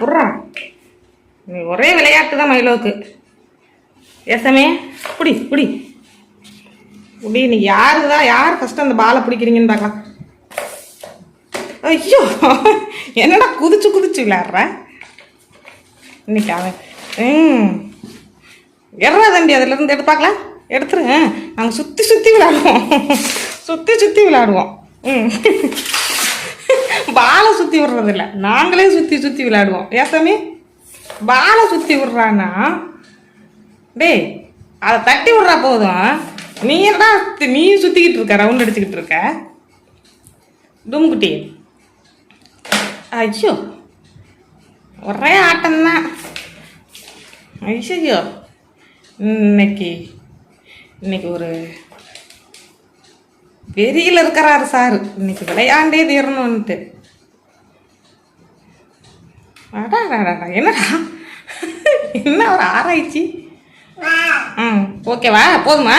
புர்றா. நீ ஒரே விளையாட்டு தான் மயிலோக்கு. எசமே புடி புடி. புடி நீ யாரு தான் யார் ஃபஸ்ட்டு அந்த பாலை பிடிக்கிறீங்கன்னு பார்க்கலாம். ஐயோ என்னடா குதிச்சு குதிச்சு விளையாடுற? இன்னைக்கு அவன் ம். எறா தம்பி அதுலேருந்து எடுத்து பார்க்கலாம். எடுத்துரு நாங்கள் சுற்றி சுற்றி விளையாடுவோம். சுற்றி சுற்றி விளையாடுவோம். ம். பா சுற்றி விடுறதில்ல நாங்களே சுற்றி சுற்றி விளையாடுவோம். ஏசாமி பாலை சுற்றி விடுறான்னா டேய் அதை தட்டி விடுறா போதும். நீ தான் நீ சுற்றிக்கிட்டு இருக்க ரவுண்ட் அடிச்சுக்கிட்டு இருக்க? டும்குட்டி. ஐயோ ஒரே ஆட்டம்தான். ஐயோ இன்னைக்கு இன்னைக்கு ஒரு வெறியில் இருக்கிறாரு சார். இன்னைக்கு விளையாண்டே தீரணும்ன்ட்டு. அடாடாடா என்னடா? என்ன ஒரு ஆராய்ச்சி? ம் ஓகேவா போதுமா?